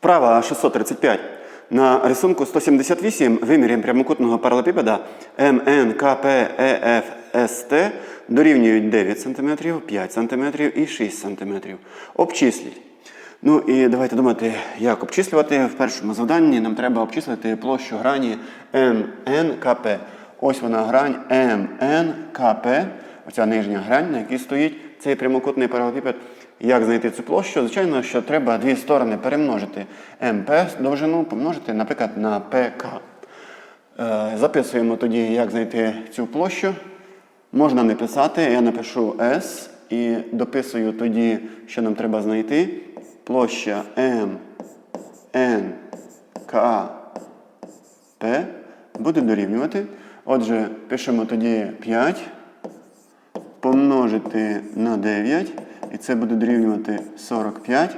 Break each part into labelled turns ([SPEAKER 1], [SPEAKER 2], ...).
[SPEAKER 1] Вправа 635. На рисунку 178 вимірів прямокутного паралепіпеда МНКПЕФСТ дорівнюють 9 см, 5 см і 6 см. Обчисліть. Ну і давайте думати, як обчислювати. В першому завданні нам треба обчислити площу грані МНКП. Ось вона грань МНКП, оця нижня грань, на якій стоїть цей прямокутний паралепіпед. Як знайти цю площу? Звичайно, що треба дві сторони перемножити. МП довжину помножити, наприклад, на ПК. Е, Записуємо тоді, як знайти цю площу. Можна не писати, я напишу S і дописую тоді, що нам треба знайти. Площа М, Н, К, П буде дорівнювати. Отже, пишемо тоді 5 помножити на 9, і це буде дорівнювати 45.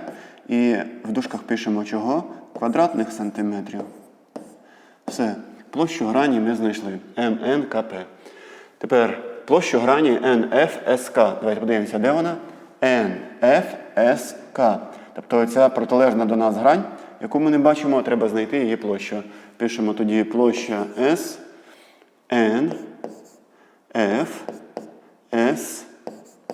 [SPEAKER 1] І в дужках пишемо чого? Квадратних сантиметрів. Все. Площу грані ми знайшли. МНКП. Тепер площу грані НФСК. Давайте подивимося, де вона? НФСК. Тобто ця протилежна до нас грань, яку ми не бачимо, треба знайти її площу. Пишемо тоді площа S, N, F, S,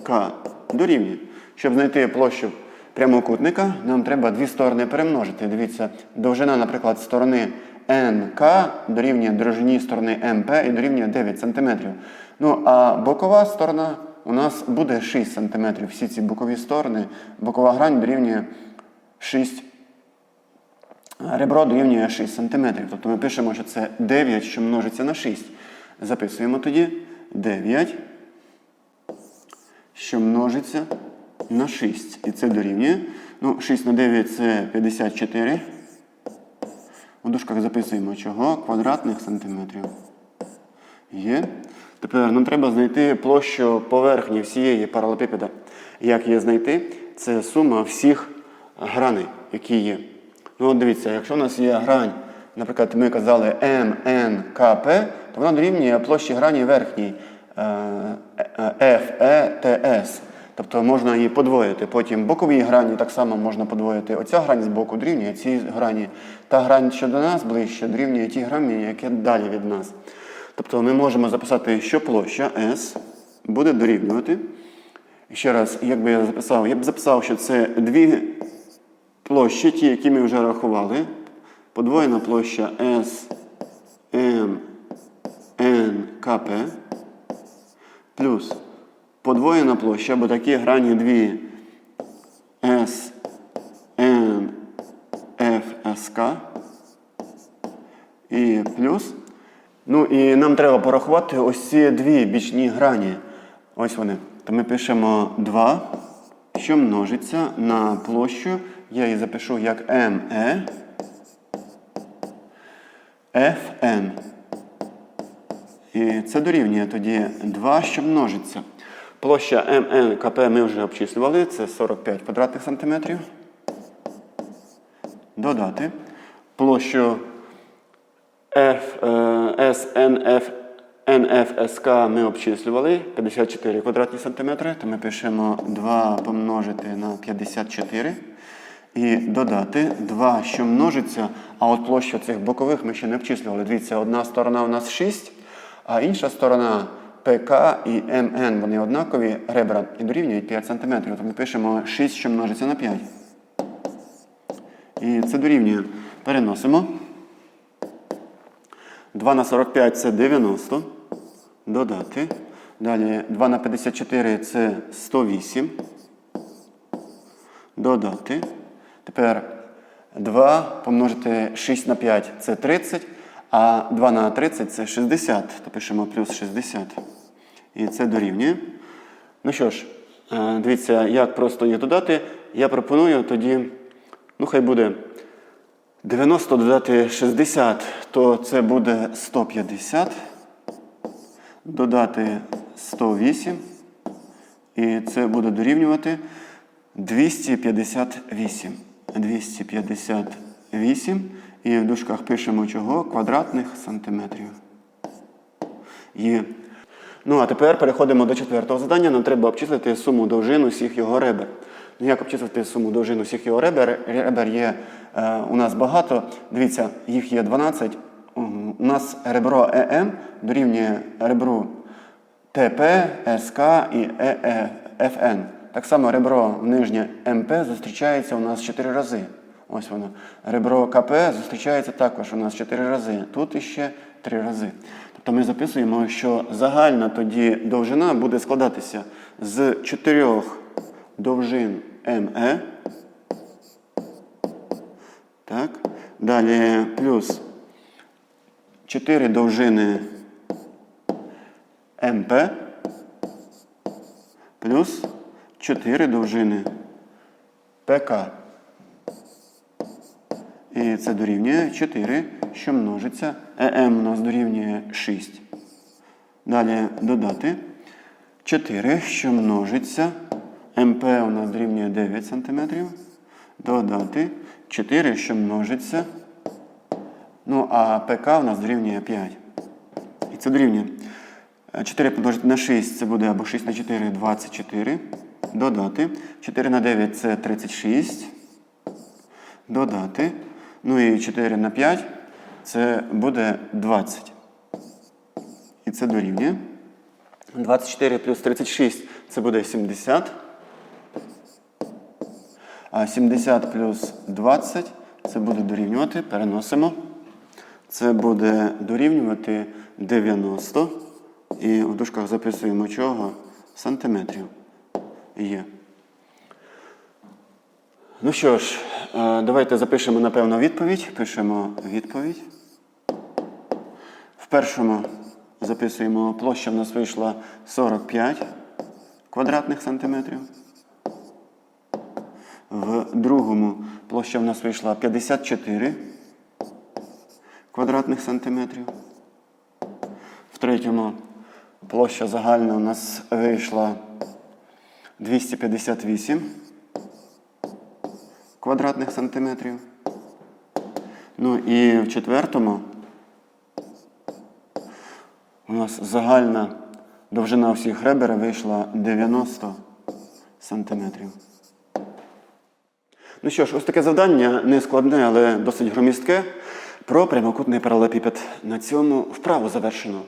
[SPEAKER 1] К. Дорівнює. Щоб знайти площу прямокутника, нам треба дві сторони перемножити. Дивіться, довжина, наприклад, сторони НК дорівнює довжині сторони МП і дорівнює 9 см. Ну, а бокова сторона у нас буде 6 см. Всі ці бокові сторони, бокова грань дорівнює 6 Ребро дорівнює 6 см. Тобто ми пишемо, що це 9, що множиться на 6. Записуємо тоді 9, що множиться на 6. І це дорівнює. Ну, 6 на 9 це 54. У дужках записуємо чого? Квадратних сантиметрів. Є. Тепер нам треба знайти площу поверхні всієї паралепіпеда. Як її знайти? Це сума всіх граней, які є. Ну от дивіться, якщо у нас є грань, наприклад, ми казали МНКП, то вона дорівнює площі грані верхній FETS. Тобто можна її подвоїти. Потім бокові грані так само можна подвоїти. Оця грань з боку дорівнює цій грані. Та грань, що до нас ближче, дорівнює ті грані, які далі від нас. Тобто ми можемо записати, що площа S буде дорівнювати. Ще раз, як би я записав, я б записав, що це дві площі, ті, які ми вже рахували. Подвоєна площа S, M, N, КП. Плюс подвоєна площа, бо такі грані дві S, N, F, SK. І плюс. Ну і нам треба порахувати ось ці дві бічні грані. Ось вони. То ми пишемо 2, що множиться на площу. Я її запишу як ME FN. І це дорівнює тоді 2, що множиться. Площа МНКП ми вже обчислювали, це 45 квадратних сантиметрів. Додати. Площу F, е, SNF, NFSK ми обчислювали 54 квадратні сантиметри, то ми пишемо 2 помножити на 54 і додати 2, що множиться, а от площу цих бокових ми ще не обчислювали. Дивіться, одна сторона у нас 6, а інша сторона ПК і МН, вони однакові ребра і дорівнюють 5 см. То ми пишемо 6, що множиться на 5. І це дорівнює. Переносимо. 2 на 45 це 90. Додати. Далі 2 на 54 це 108. Додати. Тепер 2 помножити 6 на 5 це 30, а 2 на 30 це 60. То пишемо плюс 60. І це дорівнює. Ну що ж, е, дивіться, як просто їх додати. Я пропоную тоді, ну хай буде 90 додати 60, то це буде 150. Додати 108. І це буде дорівнювати 258. 258. І в дужках пишемо чого? Квадратних сантиметрів. Є. Ну, а тепер переходимо до четвертого завдання. Нам треба обчислити суму довжин усіх його ребер. Ну, як обчислити суму довжин усіх його ребер? Ребер є е, у нас багато. Дивіться, їх є 12. У нас ребро ЕМ дорівнює ребру ТП, СК і ЕЕ, ФН. Так само ребро нижнє МП зустрічається у нас 4 рази. Ось воно. Ребро КП зустрічається також у нас 4 рази. Тут іще 3 рази. Тобто ми записуємо, що загальна тоді довжина буде складатися з 4 довжин МЕ. Так. Далі плюс 4 довжини МП плюс 4 довжини ПК. І це дорівнює 4, що множиться. ЕМ у нас дорівнює 6. Далі додати 4, що множиться. МП у нас дорівнює 9 см. Додати 4, що множиться. Ну, а ПК у нас дорівнює 5. І це дорівнює. 4 помножити на 6 це буде або 6 на 4 24. Додати. 4 на 9 це 36. Додати. Ну і 4 на 5 це буде 20. І це дорівнює. 24 плюс 36 це буде 70. А 70 плюс 20 це буде дорівнювати. Переносимо. Це буде дорівнювати 90. І в дужках записуємо чого? Сантиметрів. Є. Ну що ж, давайте запишемо, напевно, відповідь. Пишемо відповідь. В першому записуємо площа в нас вийшла 45 квадратних сантиметрів. В другому площа в нас вийшла 54 квадратних сантиметрів. В третьому площа загальна у нас вийшла 258 квадратних сантиметрів. Ну і в четвертому у нас загальна довжина всіх ребер вийшла 90 сантиметрів. Ну що ж, ось таке завдання не складне, але досить громістке. Про прямокутний паралелепіпед. На цьому вправу завершено.